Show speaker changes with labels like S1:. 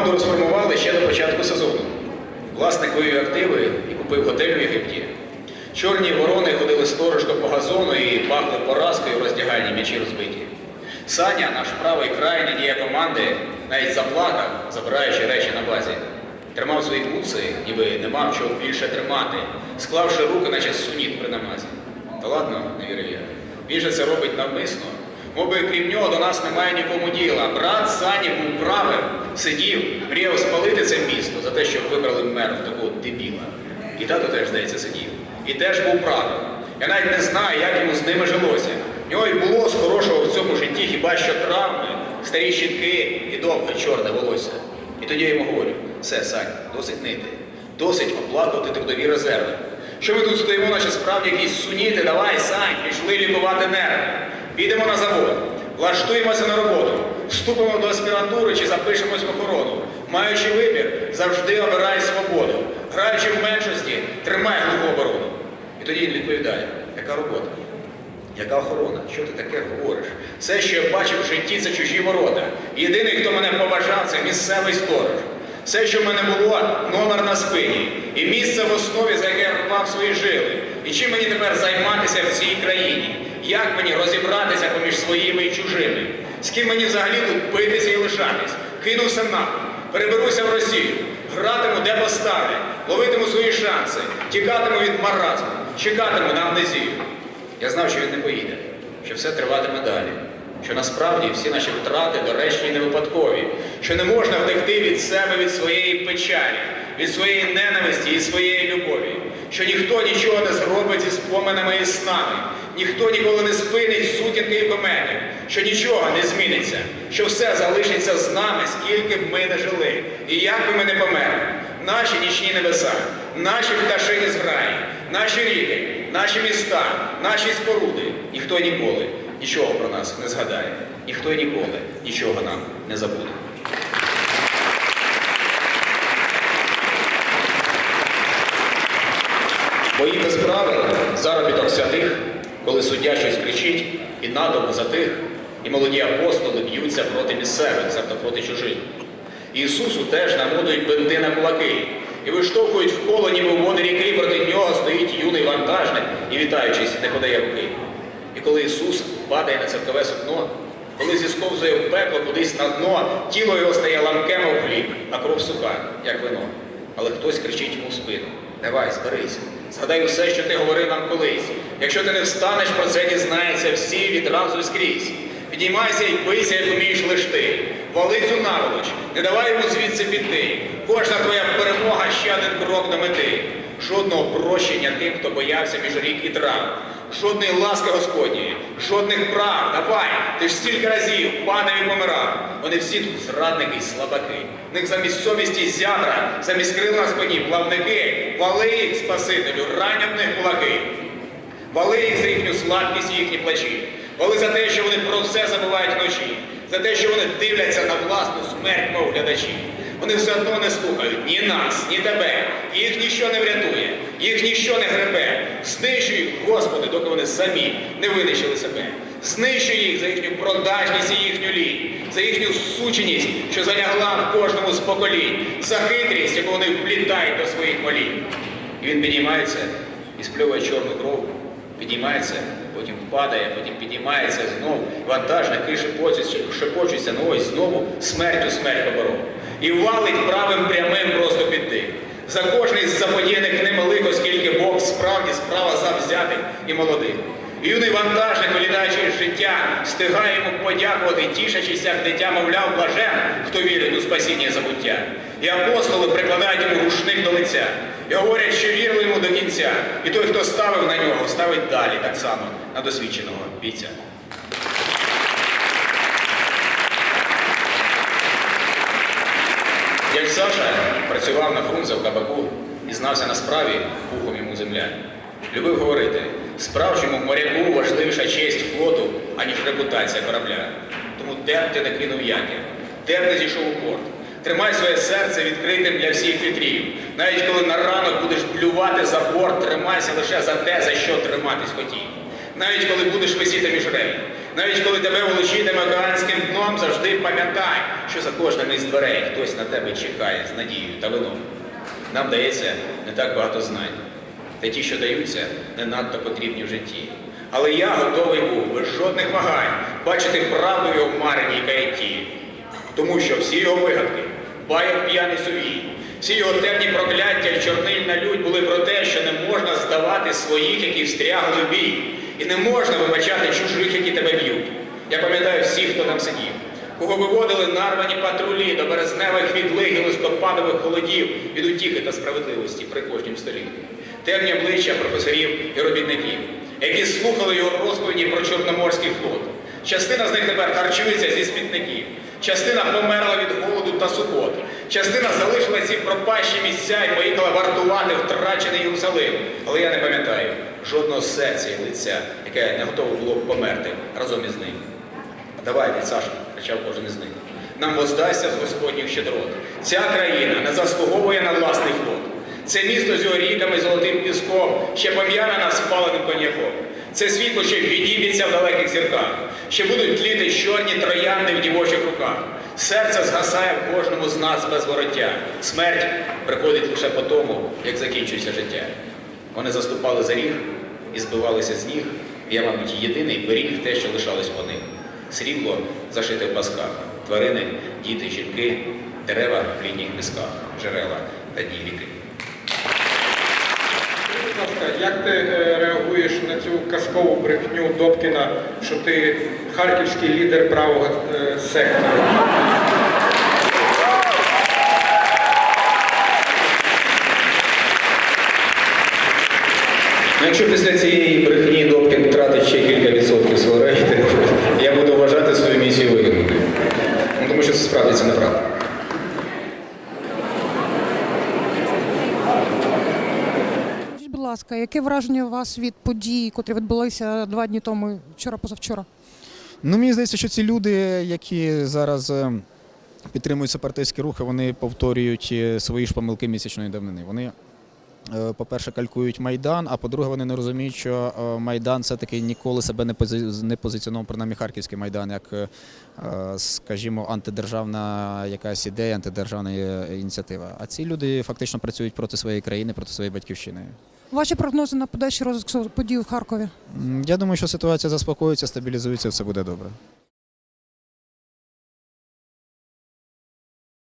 S1: Команду розформували ще до початку сезону. Власник вивів активи і купив готель у Єгипті. Чорні ворони ходили сторожко по газону і пахли поразкою в роздягальні м'ячі розбиті. Саня, наш правий край надія команди, навіть заплакав, забираючи речі на базі. Тримав свої буци, ніби не мав чого більше тримати, склавши руки, наче суніт при намазі. Та ладно, не вірив я. Він же це робить навмисно. Моби крім нього до нас немає нікому діла. Брат Сані був правим, сидів, мріяв спалити це місто за те, що вибрали мер такого дебіла. І тато теж, здається, сидів. І теж був правим. Я навіть не знаю, як йому з ними жилося. В нього й було з хорошого в цьому житті хіба що травми, старі щітки і довге чорне волосся. І тоді я йому говорю: все, Сань, досить нити, досить оплакувати трудові резерви. Що ми тут стоїмо, наче справді якісь суніти, давай, Сань, пішли лікувати нерви. Підемо на завод, влаштуємося на роботу, вступимо до аспірантури чи запишемось в охорону. Маючи вибір, завжди обирай свободу. Граючи в меншості, тримай глуху оборону. І тоді він відповідає, яка робота? Яка охорона? Що ти таке говориш? Все, що я бачив в житті, це чужі ворота. Єдиний, хто мене поважав, це місцевий сторож. Все, що в мене було, номер на спині. І місце в основі, за яке я рвав свої жили. І чим мені тепер займатися в цій країні? Як мені розібратися поміж своїми і чужими? З ким мені взагалі тут битися і лишатись? Кинувся нахуй, переберуся в Росію, гратиму де поставлять, ловитиму свої шанси, тікатиму від маразму, чекатиму на амнезію. Я знав, що він не поїде, що все триватиме далі, що насправді всі наші втрати доречні і не випадкові, що не можна втекти від себе, від своєї печалі, від своєї ненависті і своєї любові, що ніхто нічого не зробить зі споминами і снами, ніхто ніколи не спинить сутінки і кометів, що нічого не зміниться, що все залишиться з нами, скільки б ми не жили, і як би ми не померли. Наші нічні небеса, наші пташині зграї, наші ріки, наші міста, наші споруди. Ніхто ніколи нічого про нас не згадає, ніхто ніколи нічого нам не забуде. Бої без правил, заробіток святих, коли суддя щось кричить, і натовп затих, і молоді апостоли б'ються проти місцевих, себто проти чужих. Ісусу теж намотують бинти на кулаки і виштовхують в коло, ніби в води ріки, проти нього стоїть юний вантажник і, вітаючись, не подає руки. І коли Ісус падає на церкове сукно, коли зісковзує в пекло кудись на дно, тіло його стає ламкем в хліб, а кров суха, як вино. Але хтось кричить йому в спину: Давай, зберись, згадай усе, що ти говорив нам колись. Якщо ти не встанеш, про це дізнається всі відразу скрізь. Підіймайся і бийся, як умієш лиш ти. Вали цю наволоч, не давай йому звідси піти. Кожна твоя перемога ще один крок до мети. Жодного прощення тим, хто боявся між рік і трав. Жодної ласки Господньої, жодних прав. Давай, ти ж стільки разів паневі помирав. Вони всі тут зрадники й слабаки. В них замість совісті зябра, замість крил на спині, плавники. Вали їх, Спасителю, ранять кулаки. Вали їх за їхню слабкість і їхні плачі. Вали за те, що вони про все забувають вночі, за те, що вони дивляться на власну смерть, мов глядачі. Вони все одно не слухають ні нас, ні тебе. Їх ніщо не врятує, їх ніщо не гребе. Знищуй їх, Господи, доки вони самі не винищили себе. Знищуй їх за їхню продажність і їхню лінь, за їхню сученість, що залягла в кожному з поколінь, за хитрість, яку вони вплітають до своїх молінь. І він підіймається і спльовує чорну кров, підіймається, потім падає, потім підіймається знову. Вантажники шепочуться, шепочуться, ну ось знову смертю смерть поборов. І валить правим прямим просто під тих. За кожний з заподіяних ними лих, оскільки Бог справді справа завзятих і молодих. Юний вантажник, вилітаючи з життя, стигає йому подякувати, тішачись, як дитя, мовляв, блажен, хто вірить у спасіння забуття. І апостоли прикладають йому рушник до лиця і говорять, що вірили йому до кінця. І той, хто ставив на нього, ставить далі так само на досвідченого бійця. Як Саша працював на Фрунзе в кабаку і знався на справі, пухом йому земля. Любив говорити, справжньому моряку важливіша честь флоту, аніж репутація корабля. Тому де б ти не кинув якір, де б не зійшов у порт. Тримай своє серце відкритим для всіх вітрів. Навіть коли на ранок будеш плювати за борт, тримайся лише за те, за що триматись хотів. Навіть коли будеш висіти між рейд, Навіть коли тебе волочитиме океанським дном, завжди пам'ятай, що за кожним із дверей хтось на тебе чекає з надією та вином. Нам дається не так багато знань. Та ті, що даються, не надто потрібні в житті. Але я готовий був без жодних вагань бачити правду в мареній каятті. Тому що всі його вигадки, байок п'яний сувій, всі його темні прокляття і чорнильна лють були про те, що не можна здавати своїх, які встрягли в бій, і не можна вибачати чужих, які тебе б'ють. Я пам'ятаю всіх, хто там сидів, кого виводили нарвані патрулі до березневих відлиг і листопадових холодів від утіхи та справедливості при кожнім столі. Темні обличчя професорів і робітників, які слухали його розповіді про Чорноморський флот. Частина з них тепер харчується зі смітників, частина померла від голоду та сухот, частина залишила ці пропащі місця і поїхала вартувати втрачений Єрусалим. Але я не пам'ятаю жодного серця і лиця, яке не готове було б померти разом із ним. Давайте, Саша, кричав кожен із них. Нам воздасться з Господніх щедрот. Ця країна не заслуговує на власний флот. Це місто з його ріками золотим піском ще пом'яне спаленим коньяком. Це світло ще відіб'ється в далеких зірках, ще будуть тліти чорні троянди в дівочих руках. Серце згасає в кожному з нас без вороття. Смерть приходить лише по тому, як закінчується життя. Вони заступали за ріг і збивалися з ніг. Я, мабуть, єдиний беріг те, що лишалось по них. Срібло зашите в пасках, тварини, діти, жінки, дерева в літніх пісках, джерела та дні ріки.
S2: Ласка, як ти е, реагуєш на цю казкову брехню Добкіна, що ти харківський лідер правого сектору?
S1: Ну, якщо після цієї брехні Добкін втратить ще кілька відсотків свого рейтингу, я буду вважати свою місію вигідною. Ну, тому що це справді це неправда.
S3: Скажіть, будь ласка, яке враження у вас від подій, котрі відбулися два дні тому, вчора позавчора?
S4: Ну, мені здається, що ці люди, які зараз е, підтримують сепаратистські рухи, вони повторюють е, свої ж помилки місячної давнини. Вони, е, по-перше, калькують Майдан, а по-друге, вони не розуміють, що Майдан все-таки ніколи себе не пози- не позиціонував, принаймні Харківський Майдан, як, скажімо, антидержавна якась ідея, антидержавна ініціатива. А ці люди фактично працюють проти своєї країни, проти своєї батьківщини.
S3: Ваші прогнози на подальший розвиток подій в Харкові?
S4: Я думаю, що ситуація заспокоїться, стабілізується, все буде добре.